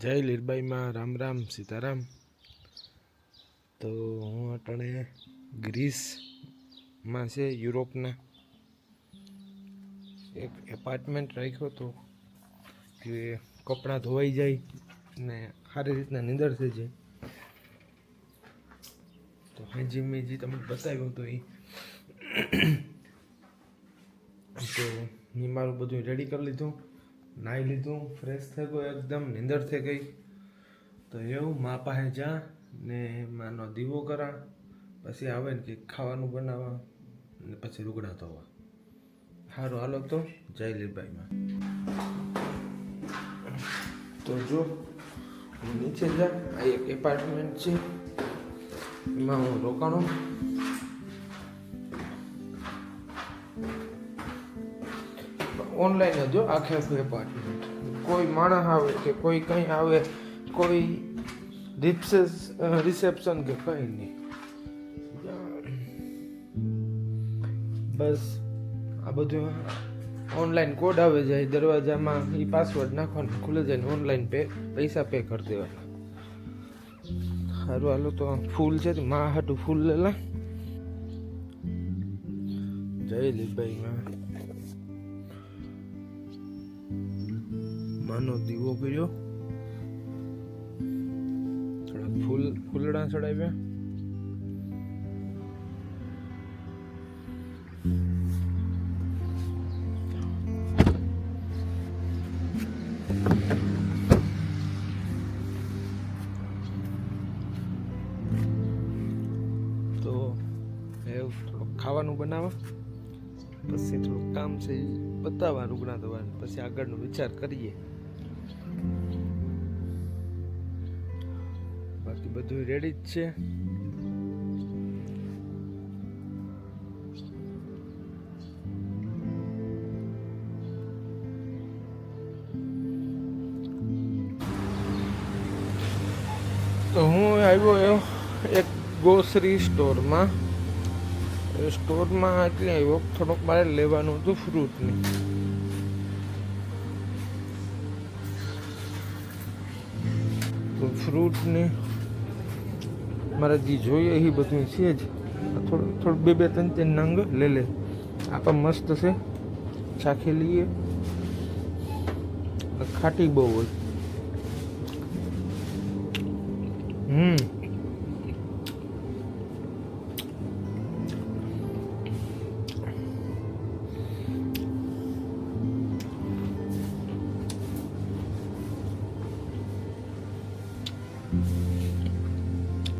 જય લીરબાઈમાં રામ રામ, સીતારામ. તો હું અટાણે ગ્રીસમાં છે, યુરોપના. એક એપાર્ટમેન્ટ રાખ્યો હતો કે કપડાં ધોવાઈ જાય ને સારી રીતના નીંદર થઈ જાય. તો હાજી મેં જે તમને બતાવ્યું હતું એ. તો મેં મારું બધું રેડી કરી લીધું. નાહી લીધું ફ્રેશ થઈ ગયો એકદમ, નીંદર થઈ ગઈ. તો એવું, મા પાસે જા ને માનો દીવો કરા, પછી આવે ને કે ખાવાનું બનાવવા, ને પછી રૂગડા ધોવા સારું હાલો તો, જય લીરબાઈમાં તો જો નીચે જા, આ એક એપાર્ટમેન્ટ છે, એમાં હું રોકાણો. ઓનલાઈન જ જો આખે આખું એપાર્ટમેન્ટ કોઈ માણસ આવે કે કોઈ કંઈ આવે, કોઈ રિસેસ રિસેપ્શન કે કંઈ નહીં. બસ, આ બધું ઓનલાઈન કોડ આવે જાય, દરવાજામાં એ પાસવર્ડ નાખવાનો ખુલે જાય ને ઓનલાઈન પે પૈસા પે કરી દેવાના. સારું હાલો તો ફૂલ છે માં હાટું ફૂલ લેલા જય લીભાઈ માં. માનો દીવો કર્યો. થોડા ફૂલ, ફૂલડા ચડાવ્યા. ખાવાનું બનાવવા પછી થોડુંક કામ છે બતાવવા રૂગણા દવાનું પછી આગળનો વિચાર કરીએ. બાકી બધું રેડી જ છે. તો હું આવ્યો એક ગ્રોસરી સ્ટોરમાં સ્ટોરમાં એટલે આવ્યો થોડોક મારે લેવાનું હતું ફ્રૂટની તો ફ્રૂટને મારે જે જોઈએ, એ બધું છે જ. થોડું થોડું બે બે, ત્રણ ત્રણ નંગ લે લે. આ પણ મસ્ત છે. ચાખી લઈએ. ખાટી બહુ હોય.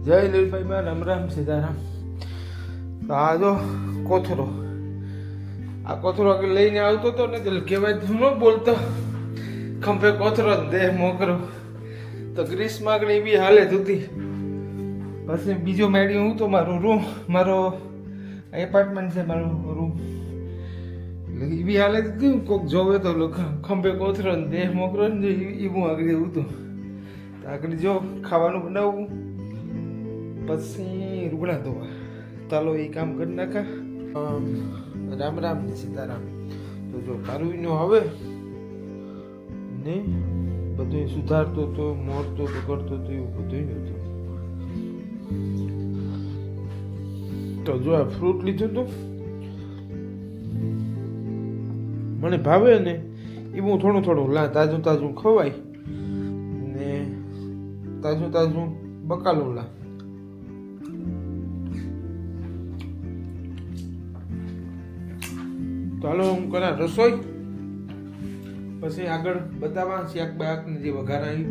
જય લીલભાઈ માં રામ રામ સીતારામ. તો આ જો કોથરો. આ કોથરો લઈને આવતો હતો ને એટલે કહેવાય ન બોલતો. ખંભે કોથરો દેહ મોકરો. તો ગ્રીસમાં આગળ બી હાલત હતી. પછી બીજો મેળી હું તો મારો રૂમ, મારો એપાર્ટમેન્ટ છે મારો રૂમ. એટલે એવી હાલત હતી જતી કોક જોવે તો ખંભે કોથરો ને દેહ મોકરો ને એ હું આગળ એવું તો આગળ જો ખાવાનું બનાવવું પછી રૂગણા ધોવા. ચાલો એ કામ કરી નાખા. રામ રામ ને સીતારામ. તો જો કારુઈનો આવે ને બધું સુધારતો તો, મોરતો તો કરતો તો એવું બધું હતું તો જો આ ફ્રૂટ લીધું તો મને ભાવે ને એ હું થોડું થોડું લા, તાજું તાજું ખવાય ને તાજું તાજું બકાલું લા. તો હાલો હું કરા રસોઈ? પછી આગળ બતાવવા શાક બાક ને જે વઘાર આવી.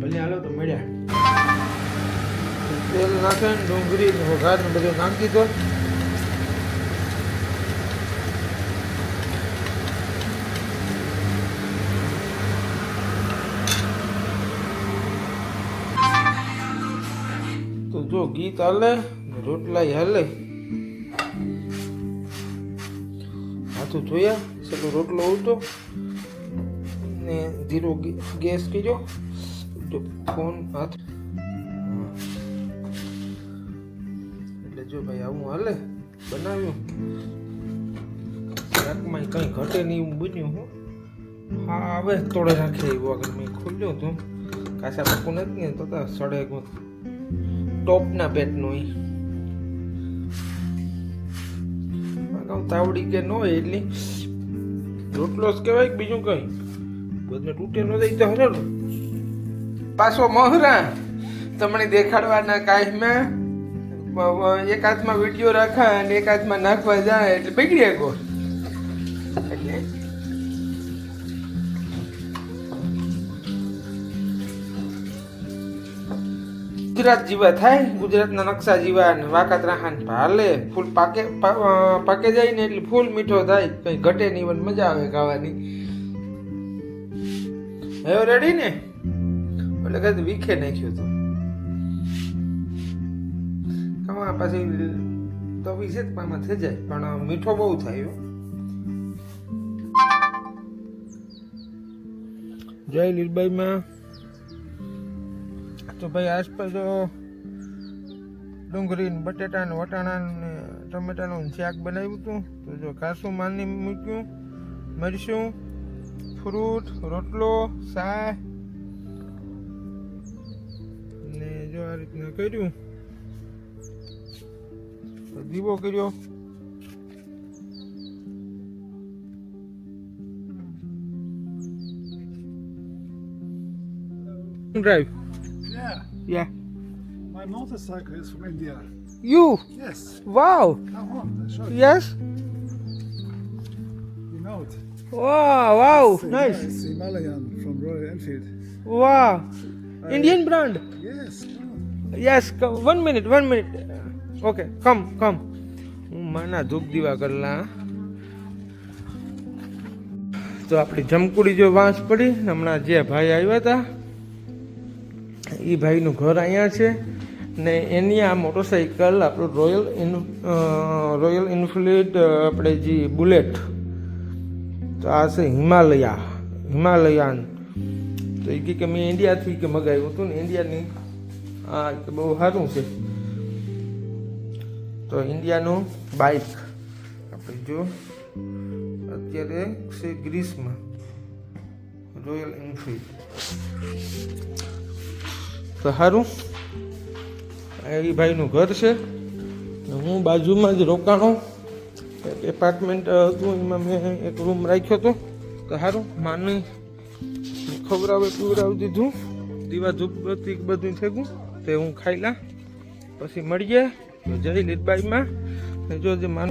ભલે હાલો તો મળ્યા. તેલ નાખે ડુંગળી વઘાર ને બધું નાખી દો તો જો ગીત હાલે. રોટલા હાલે. હાથું જોયા સગો રોટલો ઉતો ને ધીરો ગેસ કર્યો. જો ફોન હાથ એટલે જો ભાઈ આવું હાલે, બનાવ્યું. રાતમાં કંઈ ઘટે નહીં એવું બન્યું હું. હા હવે તોડે રાખી એવું આગળ મેં ખોલ્યો તો. કાસા બાપુ નથી ને તો તો સડે ટોપના પેટનું ઈ. તાવડી કે ન હોય એટલી રોટલો જ કહેવાય બીજું કંઈ? બધને તૂટે ન દઈ તો હરે પાછો મહરા, તમને દેખાડવાના કાયમાં એક હાથમાં વીડિયો રાખા અને એક હાથમાં નાખવા જાય એટલે બગડી ગો એટલે ગુજરાત જેવા થાય, ગુજરાતના નકશા જેવા ને વાકાત રાહન ભાલે. ફૂલ પાકે પાકે જાય ને એટલે ફૂલ મીઠો થાય, કઈ ઘટે નહીં, પણ મજા આવે ખાવાની. હવે રેડી ને? એટલે કઈ વીખે નાખ્યું હતું. કમા પછી તો વિશે પામાં થઈ જાય, પણ મીઠો બહુ થાય. જય લીલબાઈમાં. તો ભાઈ આસપાસ જો ડુંગળી બટેટા ને વટાણા ને ટમેટાનું શાક બનાવ્યું હતું. તો જો કાસું માની મૂક્યું. મરચું, ફ્રૂટ, રોટલો, શાક. ને જો આ રીતના કર્યું. દીવો કર્યો. Drive Yeah, my motorcycle is from India. You? Yes, Wow. come on, I'll show you. Yes. You know it. Wow, wow, It's, nice. Nice It's Himalayan from Royal Enfield. Wow. Uh, Indian brand. Yes, come. Yes one minute. Minute okay come come હું માના ધૂપ દીવા કરલા તો આપણી જમકુડી જો વાંસ પડી હમણાં જે ભાઈ આવ્યા હતા એ ભાઈનું ઘર અહીંયા છે ને એની આ મોટરસાઇકલ આપણું રોયલ ઇન રોયલ ઇન્ફિલ્ડ આપણે જે બુલેટ તો આ છે હિમાલયા, હિમાલયાન. તો એ કહે કે મેં ઇન્ડિયાથી કે મગાવ્યું હતું ને ઇન્ડિયાની આ બહુ સારું છે. તો ઇન્ડિયાનું બાઇક આપણે જો, અત્યારે છે ગ્રીસમાં રોયલ એનફિલ્ડ સારું એ ભાઈનું ઘર છે. હું બાજુમાં જ રોકાણો. એક એપાર્ટમેન્ટ હતું, એમાં મેં એક રૂમ રાખ્યો હતો. સારું માની ખવડાવે પીવડાવી દીધું. દીવા ધૂપબત્તી બધું થયું તે હું ખાઈ લા. પછી મળીએ. જય લીલબાઈમાં. જો જે માન